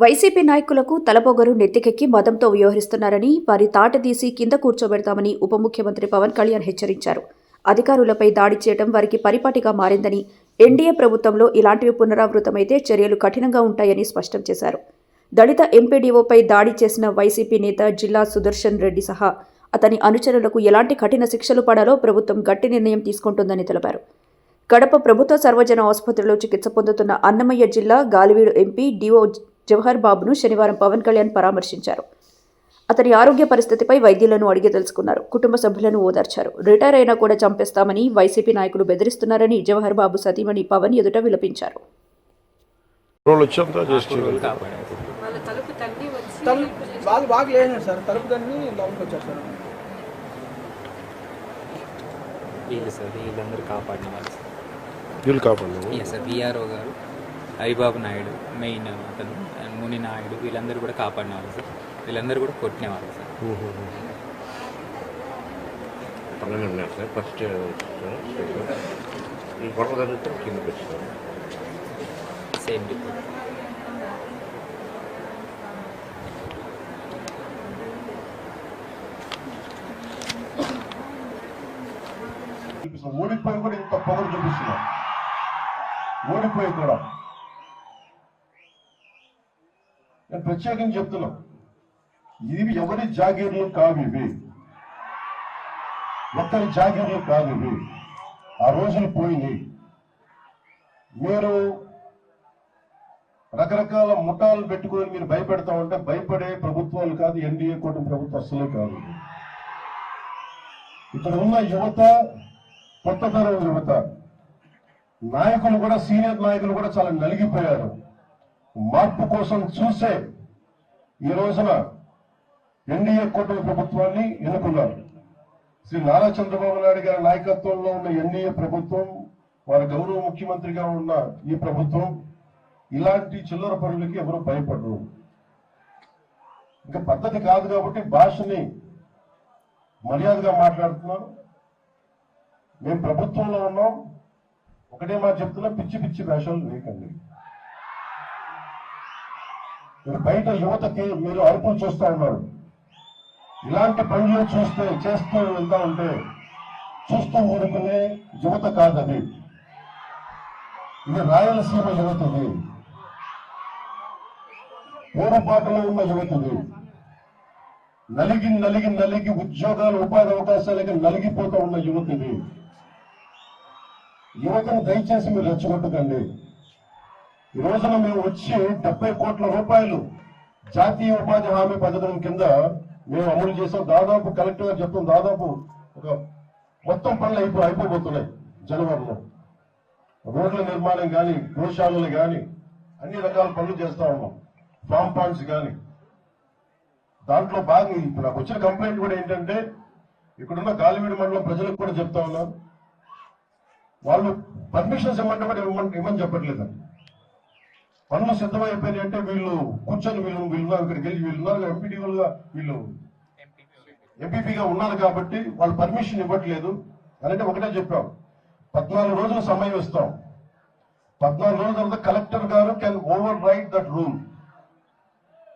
YCP నాయకులకు తలపొగరు నెత్తికెక్కి మదంతో వ్యవహరిస్తున్నారని వారి తాట తీసి కింద కూర్చోబెడతామని ఉప ముఖ్యమంత్రి పవన్ కళ్యాణ్ హెచ్చరించారు. అధికారులపై దాడి చేయడం వారికి పరిపాటిగా మారిందని ఎన్డీఏ ప్రభుత్వంలో ఇలాంటివి పునరావృతమైతే చర్యలు కఠినంగా ఉంటాయని స్పష్టం చేశారు. దళిత ఎంపీడీఓపై దాడి చేసిన వైసీపీ నేత జిల్లా సుదర్శన్ రెడ్డి సహా అతని అనుచరులకు ఎలాంటి కఠిన శిక్షలు పడాలో ప్రభుత్వం గట్టి నిర్ణయం తీసుకుంటుందని తెలిపారు. కడప ప్రభుత్వ సర్వజన ఆసుపత్రిలో చికిత్స పొందుతున్న అన్నమయ్య జిల్లా గాలివీడు ఎంపీ డిఓ జవహర్ బాబును శనివారం పవన్ కళ్యాణ్ పరామర్శించారు. అతని ఆరోగ్య పరిస్థితిపై వైద్యులను అడిగి తెలుసుకున్నారు. కుటుంబ సభ్యులను ఓదార్చారు. రిటైర్ అయినా కూడా చంపేస్తామని వైసీపీ నాయకులు బెదిరిస్తున్నారని జవహర్ బాబు సతీమణి పవన్ ఎదుట విలపించారు. వాళ్ళ సార్. వీళ్ళందరూ కాపాడిన వాళ్ళు సార్. వీళ్ళు సార్? విఆర్ఓ గారు? హరిబాబు నాయుడు మెయిన్ అతను ముని నాయుడు వీళ్ళందరూ కూడా కాపాడిన వాళ్ళు సార్. వీళ్ళందరూ కూడా కొట్టిన వాళ్ళు సార్. ఫస్ట్ ఈ గొడవ జరిగితే కిందకి వచ్చారు. సేమ్ రిపోర్ట్ చూపిస్తున్నాం ఓడిపోయి కూడా ఇంత పొగరు చూపిస్తున్నాం ఓడిపోయి కూడా. నేను ప్రత్యేకంగా చెప్తున్నా. ఇవి ఎవరి జాగీర్లు కావు ఇవి. ఒక్కరి జాగీర్లు కాదు ఇవి. ఆ రోజులు పోయినాయి. మీరు రకరకాల ముఠాలు పెట్టుకొని మీరు భయపెడతా ఉంటే భయపడే ప్రభుత్వాలు కాదు ఎన్డీఏ కూటమి ప్రభుత్వం అసలే కాదు ఇక్కడ ఉన్న యువత కొత్త తరం యువత. నాయకులు కూడా సీనియర్ నాయకులు కూడా చాలా నలిగిపోయారు. మార్పు కోసం చూసే ఈ రోజున ఎన్డీఏ కూటమి ప్రభుత్వాన్ని ఎన్నుకున్నారు. శ్రీ నారా చంద్రబాబు నాయుడు గారి నాయకత్వంలో ఉన్న ఎన్డీఏ ప్రభుత్వం వారి గౌరవ ముఖ్యమంత్రిగా ఉన్న ఈ ప్రభుత్వం ఇలాంటి చిల్లర పనులకి ఎవరు భయపడరు. ఇంకా పద్ధతి కాదు కాబట్టి భాషని మర్యాదగా మాట్లాడుతున్నాం మేము ప్రభుత్వంలో ఉన్నాం. ఒకటే మాట చెప్తున్నా పిచ్చి పిచ్చి వేషాలు వేయకండి. బయట యువతకి మీరు అరుపులు చూస్తూ ఉన్నారు. ఇలాంటి పనులు చూస్తే చేస్తూ వెళ్తా ఉంటే చూస్తూ ఊరుకునే యువత కాదది. ఇది రాయలసీమ యువతది. పూర్వపాటలో ఉన్న యువతది. నలిగి నలిగి నలిగి ఉద్యోగాలు ఉపాధి అవకాశాలకి నలిగిపోతూ ఉన్న యువతది. యువతను దయచేసి మీరు రెచ్చగొట్టకండి. ఈ రోజున మేము వచ్చి డెబ్బై కోట్ల రూపాయలు జాతీయ ఉపాధి హామీ పథకం కింద మేము అమలు చేసాం. దాదాపు కలెక్టర్ గారు చెప్తాం దాదాపు ఒక మొత్తం పనులు అయిపో అయిపోబోతున్నాయి జనవరిలో. రోడ్ల నిర్మాణం కానీ గోశాలలు కానీ అన్ని రకాల పనులు చేస్తా ఉన్నాం. ఫామ్ పాయింట్స్ కానీ దాంట్లో బాగా ఇప్పుడు నాకు వచ్చిన కంప్లైంట్ కూడా ఏంటంటే ఇక్కడున్న గాలివీడి మండలం ప్రజలకు కూడా చెప్తా ఉన్నాం వాళ్ళు పర్మిషన్స్ ఇవ్వమంటే కూడా ఇవ్వమని ఇవ్వమని చెప్పట్లేదు పనులు సిద్ధమైపోయినాయి అంటే వీళ్ళు కూర్చొని వీళ్ళు వీళ్ళు ఇక్కడ వెళ్ళి వీళ్ళు ఎంపీడీలుగా వీళ్ళు ఎంపీపీగా ఉన్నారు కాబట్టి వాళ్ళు పర్మిషన్ ఇవ్వట్లేదు. అంటే ఒకటే చెప్పాం. పద్నాలుగు రోజులు సమయం ఇస్తాం. పద్నాలుగు రోజుల తర్వాత కలెక్టర్ గారు can overwrite that rule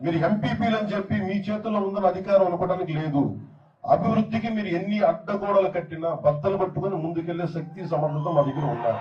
మీరు ఎంపీపీలు అని చెప్పి మీ చేతుల్లో ఉందని అధికారం అనుకోవడానికి లేదు. అభివృద్ధికి మీరు ఎన్ని అడ్డగోడలు కట్టినా బద్దలు పట్టుకుని ముందుకెళ్ళే శక్తి సమర్థత మా దగ్గర ఉన్నారు